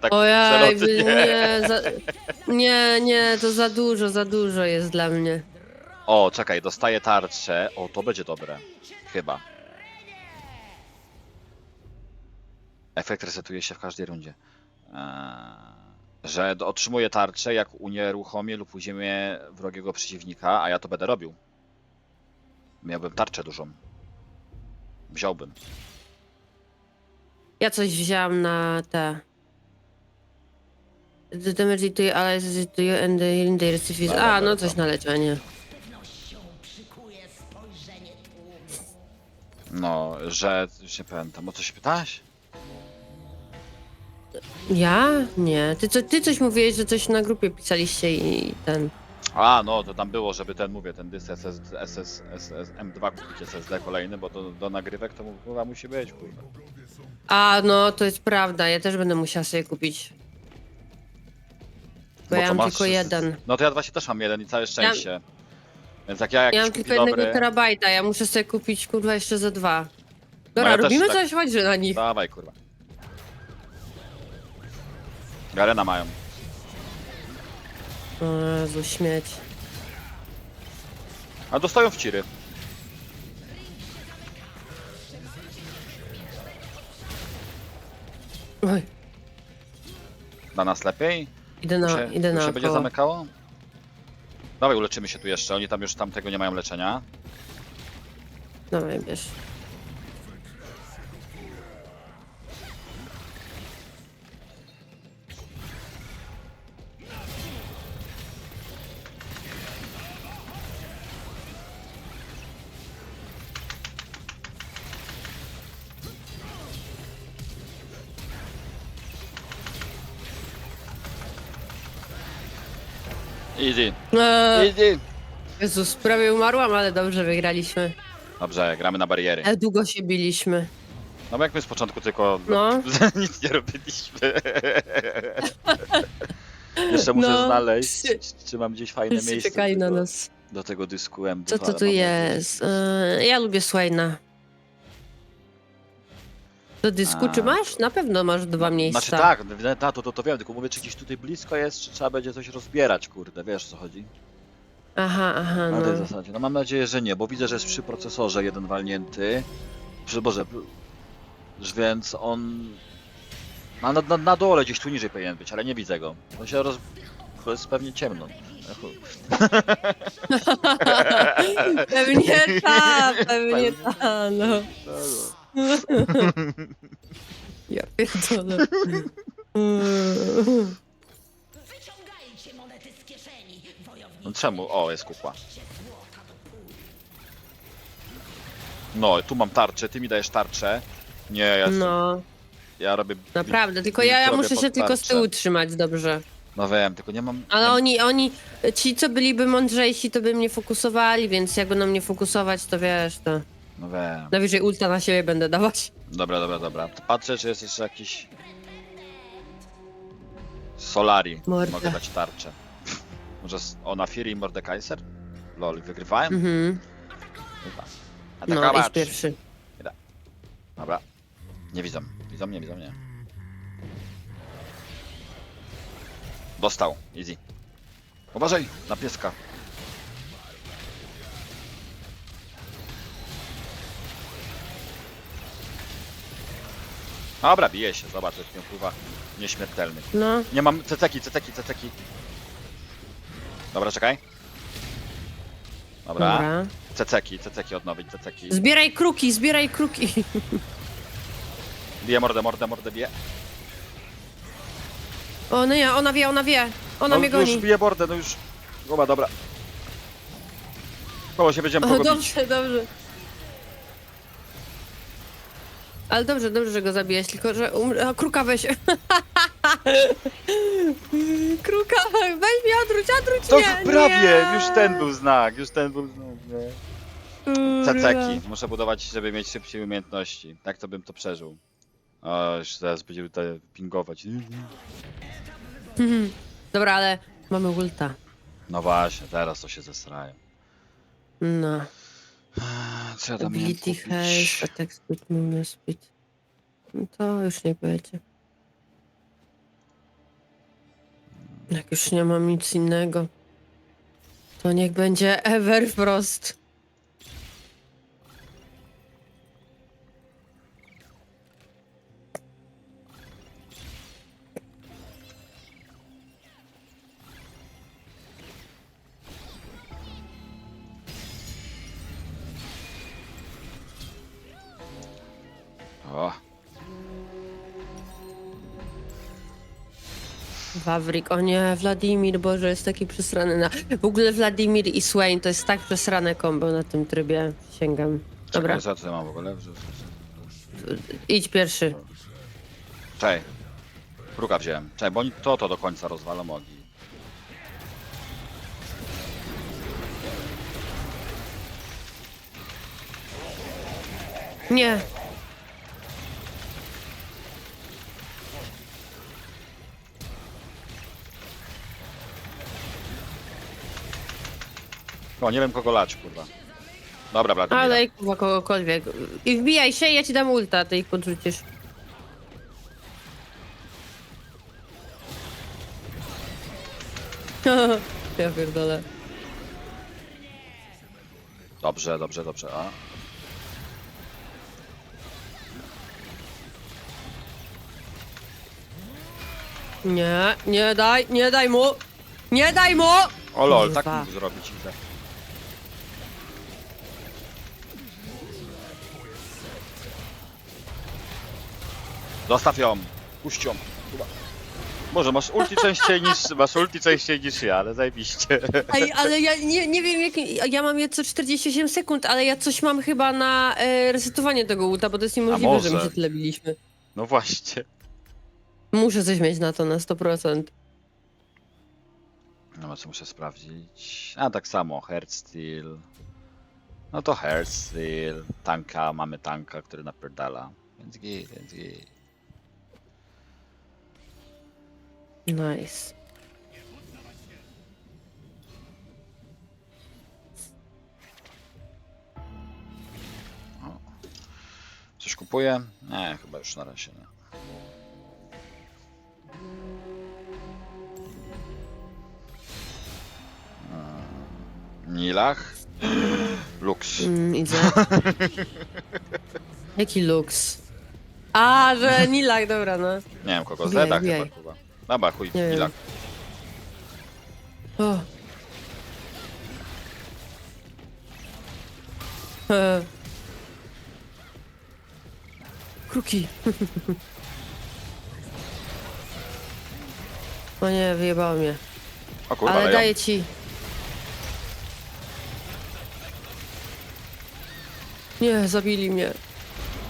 Tak Ojej, przelotnie. nie, za, nie, nie, to za dużo, za dużo jest dla mnie. O, czekaj, dostaję tarczę. O, to będzie dobre. Chyba. Efekt resetuje się w każdej rundzie. Eee, że otrzymuję tarczę, jak unieruchomię lub uziemię wrogiego przeciwnika, a ja to będę robił. Miałbym tarczę dużą. Wziąłbym. Ja coś wzięłam na te. The damage to you allies is to you and the healing they receive is... Dobra, A, no coś na leczenie. No, że... Już nie pamiętam. O co się pytałaś? Ja? Nie. Ty, co, ty coś mówiłeś, że coś na grupie pisaliście i ten... A, no, to tam było, żeby ten, mówię, ten dysk SS, SS, SS, M2 kupić SSD kolejny, bo do, do nagrywek to chyba musi być, kurwa. A, no to jest prawda, ja też będę musiała sobie kupić. Bo ja co mam masz tylko jeden. No to ja właśnie też mam jeden i całe szczęście. Więc jak ja jakiś Ja mam kupi tylko jednego dobry... terabajta, ja muszę sobie kupić kurwa jeszcze za dwa. Dobra, ja też robimy tak. coś, chodźże na nich. Dawaj, kurwa. Garena mają. O Jezu, śmieć. A dostają w ciry. Oj, Dla nas lepiej? Idę na, się, idę na się będzie koło. zamykało? Dawaj, uleczymy się tu jeszcze. Oni tam już tamtego nie mają leczenia. Dawaj, bierz. Eee, Easy. Jezus, prawie umarłam, ale dobrze wygraliśmy. Dobrze, gramy na bariery. Ale długo się biliśmy. No bo jak my z początku tylko No. nic nie robiliśmy. Jeszcze muszę No. znaleźć, czy mam gdzieś fajne Wszyscy miejsce czekali do na tego, nas. do tego dysku M2. Co to tu jest? Eee, ja lubię Swaina. Do dysku A. czy masz? Na pewno masz dwa miejsca. Znaczy tak, no, to, to, to, wiem, tylko mówię, czy gdzieś tutaj blisko jest, czy trzeba będzie coś rozbierać, kurde, wiesz o co chodzi? Aha, aha, Na tej no. zasadzie. No mam nadzieję, że nie, bo widzę, że jest przy procesorze jeden walnięty. Przy, Boże, więc on... Na, na, na dole gdzieś tu niżej powinien być, ale nie widzę go. On się roz... To jest pewnie ciemno. E, chuj. Pewnie ta, pewnie ta, no. Ja pierdolę. Wyciągajcie monety z kieszeni, wojownicy. No czemu? O, jest kukła. No, tu mam tarczę, ty mi dajesz tarczę. Nie, ja, No, ja robię... naprawdę, tylko ja, ja robię muszę pod się tylko z tarczę. tyłu trzymać dobrze. No wiem, tylko nie mam... Ale nie... oni, oni, ci co byliby mądrzejsi, to by mnie fokusowali, więc jak będą mnie fokusować, to wiesz, to No wiem. najwyżej ulta na siebie będę dawać. Dobra, dobra, dobra. Patrzę, czy jest jeszcze jakiś... Solari. Morda. Mogę dać tarczę. Może s- o na Fury i Mordekaiser? Lol, wygrywałem? Mhm. Chyba. No, Atakować. pierwszy. Dobra. Nie widzą. Widzą mnie, widzą mnie. Dostał. Easy. Uważaj na pieska. Dobra, bije się. Zobacz, jak mnie pływa nieśmiertelny. No, Nie mam ceceki, ceceki, ceceki. Dobra, czekaj. Dobra. dobra. Ceceki, ceceki odnowić, ceceki. Zbieraj kruki, zbieraj kruki. Bije mordę, mordę, mordę bije. O, no ja, ona wie, ona wie. Ona no, mnie już goni. bije mordę, no już. Dobra, dobra. Koło się będziemy O, dobrze, dobrze. Ale dobrze, dobrze, że go zabijesz, tylko że umrze. A, kruka weź. kruka, weź mnie, odwróć, odwróć To mnie. prawie! nie. Już ten był znak, już ten był znak. nie. Kurwa. Ceceki. Muszę budować, żeby mieć szybciej umiejętności. Tak to bym to przeżył. O, już zaraz będzie tutaj pingować. Mhm. Dobra, ale mamy ulta. No właśnie, teraz to się zesrają. No. Co ja tam miałem Ability kupić? attack speed, speed. No to już nie będzie. Jak już nie mam nic innego, to niech będzie ever wprost. Wawrik, o nie, Wladimir, Boże, jest taki przesrany na... W ogóle Wladimir i Swain to jest tak przesrane kombo na tym trybie. Sięgam. Dobra, Czekaj, co ja mam w ogóle? idź pierwszy. Czekaj. Ruka wziąłem. Czekaj, bo oni to to do końca rozwalą mogi. Nie, O, nie wiem kogo lać, kurwa. Dobra, Wladimir. ale i kurwa kogokolwiek. I wbijaj się, ja ci dam ulta, ty ich podrzucisz. ja pierdolę. Dobrze, dobrze, dobrze. A? Nie, nie daj, nie daj mu! Nie daj mu! O lol, Kurwa. tak mógł zrobić. Widzę. Zostaw ją. Puść ją. Kurwa. Może masz ulti częściej niż masz ulti częściej niż ja, ale zajebiście. Ej, ale ja nie, nie wiem, jak, ja mam je co 48 sekund, ale ja coś mam chyba na e, resetowanie tego ulta, bo to jest niemożliwe, że my się tyle biliśmy. No właśnie. Muszę coś mieć na to na 100%. No co muszę sprawdzić. A tak samo, Heartsteel. No to Heartsteel. Tanka, mamy tanka, który napierdala. Więc git, więc git. Nice. Coś kupuję? Nie, chyba już na razie nie. Mm, Nilach? Lux. Mm, idę. Jaki luks? A, że Nilak, dobra, no. Nie wiem kogo, Zeda wbijaj. chyba chyba. Dobra, chuj, Nie wiem. Nilach. O. E. Kruki. O nie, wyjebało mnie. O kurwa, Ale daję ci. Nie, zabili mnie.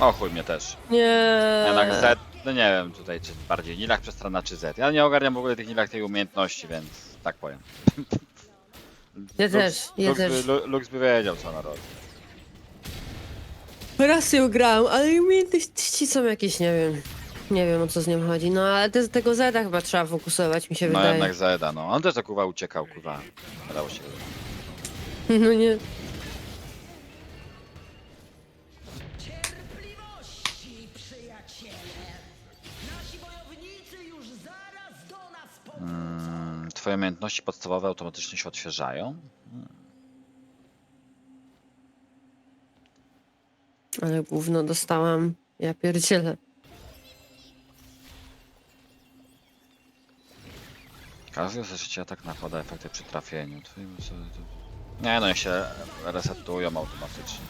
O chuj, mnie też. Nie. Jednak Z, no nie wiem tutaj, czy bardziej Nilach przestronna, czy Z. Ja nie ogarniam w ogóle tych Nilach, tej umiejętności, więc tak powiem. Ja też, ja Lux, też. By, Lu- Lux by wiedział, co ona robi. Raz ją grałam, ale umiejętności są jakieś, nie wiem. Nie wiem o co z nim chodzi. No ale te, tego Zeda chyba trzeba fokusować, mi się No wydaje. jednak Zeda, no. On też tak kurwa uciekał, kurwa. Dało się. No nie. Twoje umiejętności podstawowe automatycznie się odświeżają? Ale gówno dostałam. Ja pierdzielę. Każdy zażycie atak nakłada efekty przy trafieniu. Nie no, się resetują automatycznie.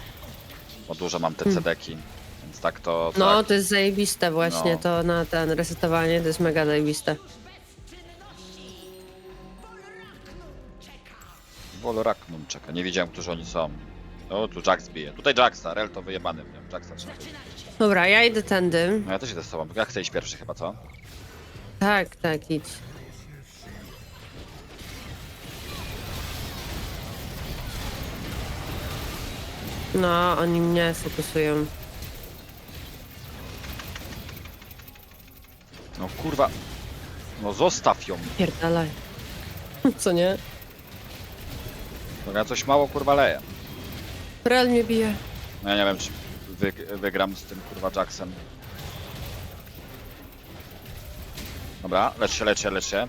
Bo dużo mam te cedeki, więc tak to... No, tak. to jest zajebiste właśnie, No. to na ten resetowanie to jest mega zajebiste. Woloraknum czeka. Nie wiedziałem, którzy oni są. O, tu Jax bije. Tutaj Jaxa, Rel to wyjebany nią. Jaxa trzeba. Dobra, ja idę tędy. No ja też idę z tobą. Ja chcę iść pierwszy chyba, co? Tak, tak, idź. No, oni mnie fokusują. No kurwa. No zostaw ją. Pierdalaj. Co nie? No ja coś mało kurwa leję. Real mnie bije. No ja nie wiem, czy wy, wygram z tym kurwa Jacksem. Dobra, lecz się, lecz się, lecz się.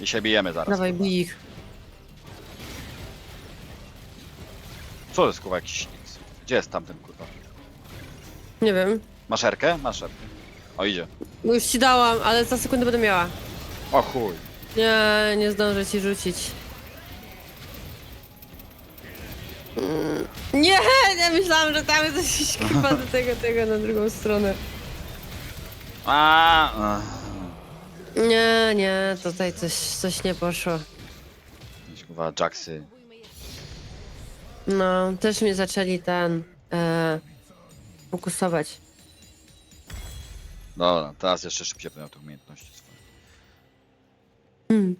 I się bijemy zaraz. Dawaj, kurwa. bij ich. Co jest kurwa jakiś nic? Gdzie jest tamten kurwa? Nie wiem. Masz erkę? Masz erkę. O idzie. Bo Już ci dałam, ale za sekundę będę miała. O chuj. Nie, nie zdążę ci rzucić. Nie, nie myślałam, że tam jest jakiś chyba do tego, tego na drugą stronę. A. Nie, nie, tutaj coś, coś nie poszło. Jakieś, Kurwa Jacksy. No, też mnie zaczęli ten e, fokusować. Dobra, teraz jeszcze szybciej będę miał te umiejętności. Hmm.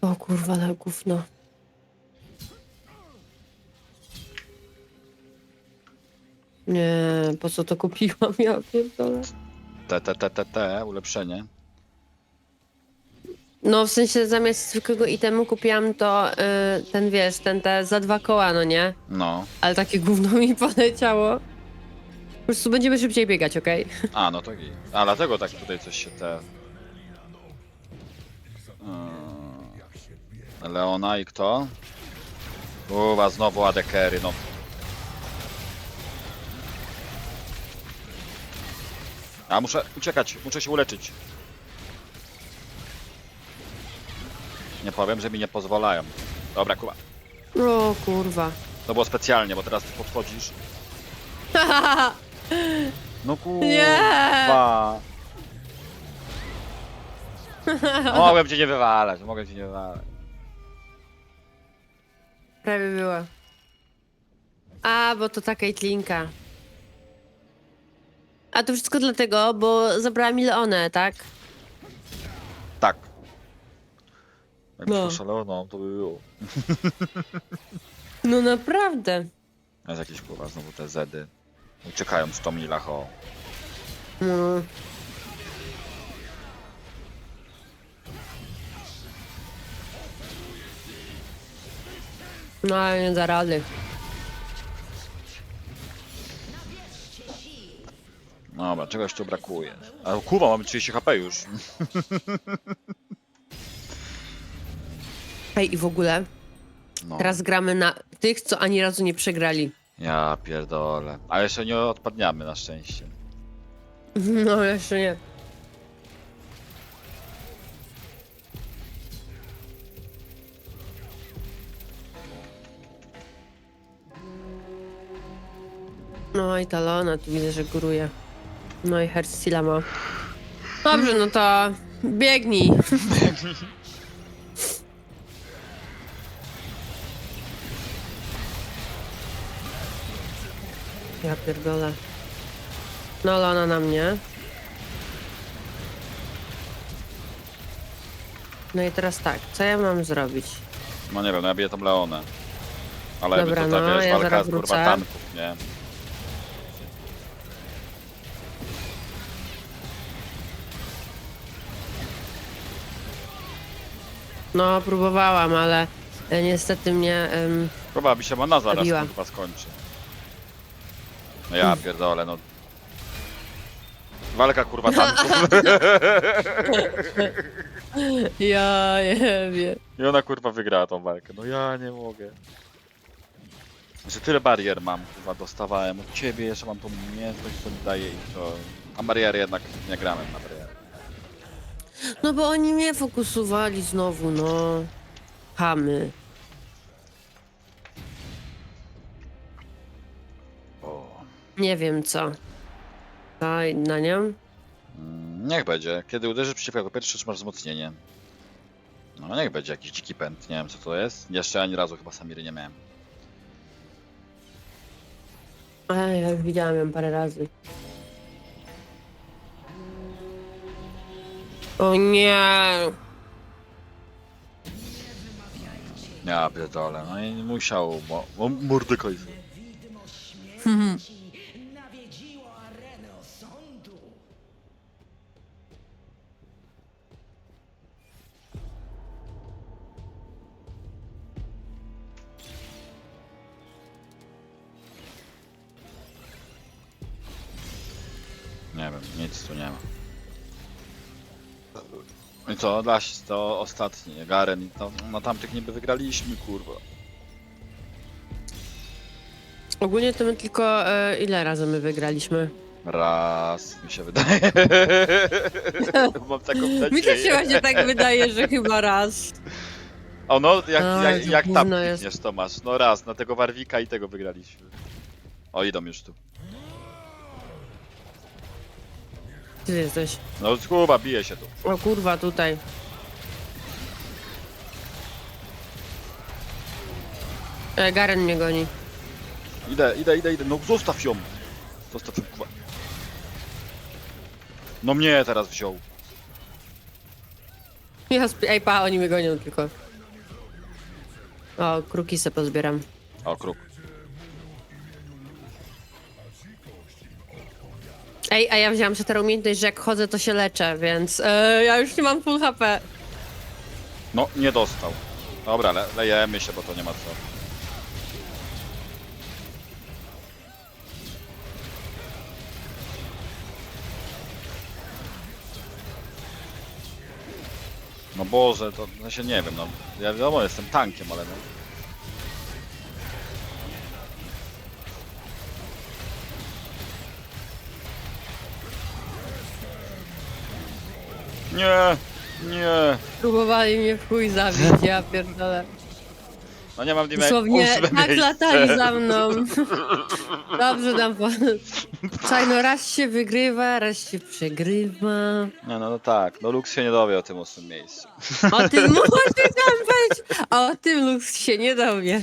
O kurwa, ale gówno. Nie, po co to kupiłam? Ja pierdolę. Te, te, te, te, te, ulepszenie. No, w sensie zamiast zwykłego itemu kupiłam to, y, ten wiesz, ten te za dwa koła, no nie? No. Ale takie gówno mi poleciało. Po prostu będziemy szybciej biegać, okej? A, no to i. A, dlatego tak tutaj coś się te... Leona i kto? Uwa, znowu adekery, no. A, muszę uciekać, muszę się uleczyć. Nie powiem, że mi nie pozwalają. Dobra, kuba. O kurwa. To było specjalnie, bo teraz ty podchodzisz. No kurwa. Nie. Mogłem cię nie wywalać, mogłem cię nie wywalać. Prawie była. A, bo to ta Caitlinka. A to wszystko dlatego, bo zabrała mi Leonę, tak? Tak. Jakbyś No. no to by było. No naprawdę. Jest jakieś kurwa znowu te zedy. Uciekają 100 milach o. No. No ale nie da rady. Dobra, czegoś tu brakuje. A kurwa, mamy 30 HP już. Ej, i w ogóle No. teraz gramy na tych, co ani razu nie przegrali. Ja pierdolę. Ale jeszcze nie odpadniamy na szczęście. No jeszcze nie. No i Talona tu widzę, że góruje. No i Herstila ma. Dobrze, no to biegnij. Ja pierdolę. No ale ona na mnie. No i teraz tak, co ja mam zrobić? No nie wiem, no ja biję tą Leonę. Ale Dobra, jakby to no, ta, wiesz, ja walka zaraz z kurwa wrócę. tanków, nie? No, próbowałam, ale e, niestety mnie... em, Chyba mi się mana zaraz Zabiła. kurwa skończy. No ja pierdolę, no. Walka kurwa tanków. Ja nie wiem. I ona kurwa wygrała tą walkę. No ja nie mogę. Że tyle barier mam, kurwa, dostawałem od ciebie, jeszcze mam tą umiejętność, co mi daje i to... A bariery jednak nie gramy na bariery. No bo oni mnie fokusowali znowu, no. Chamy. O. Nie wiem co. Daj na nią. Mm, Niech będzie. Kiedy uderzysz przeciwko jako pierwszy, trzymasz wzmocnienie. No niech będzie jakiś dziki pęd, nie wiem co to jest. Jeszcze ani razu chyba Samiry nie miałem. Ej, ja już widziałam ją parę razy. O nie. Ja pierdolę, no i musiał, bo, bo mordy końcu. Nie wiem, nic tu nie ma. I co, Laś, to ostatni, Garen, to, na tamtych niby wygraliśmy, kurwa. Ogólnie to my tylko e, ile razy my wygraliśmy? Raz, mi się wydaje. Mam taką nadzieję. Mi też się właśnie tak wydaje, że chyba raz. O no, jak, A, jak, to jak tam gówno jest. klikniesz, Tomasz? No raz, na tego Warwika i tego wygraliśmy. O, idą już tu. Ty jesteś. No Kuba, bije się tu. O kurwa, tutaj. E, Garen mnie goni. Idę, idę, idę, idę. No zostaw ją. Zostaw ją, Kuba. No mnie teraz wziął. Ja sp- Ej, pa, oni mnie gonią tylko. O, kruki se pozbieram. O, kruk. Ej, a ja wziąłam sobie tę umiejętność, że jak chodzę, to się leczę, więc e, ja już nie mam full HP. No, nie dostał. Dobra, le lejemy się, bo to nie ma co. No Boże, to ja się nie wiem, no. Ja wiadomo, jestem tankiem, ale no. Nie, nie. Próbowali mnie w chuj zabić, ja pierdolę. No nie mam dime- Dosłownie tak latali za mną. Dobrze tam po... Słuchaj, no raz się wygrywa, raz się przegrywa. No, no, no tak, no Lux się nie dowie o tym ósmym miejscu. O tym możesz tam być, a o tym Lux się nie dowie.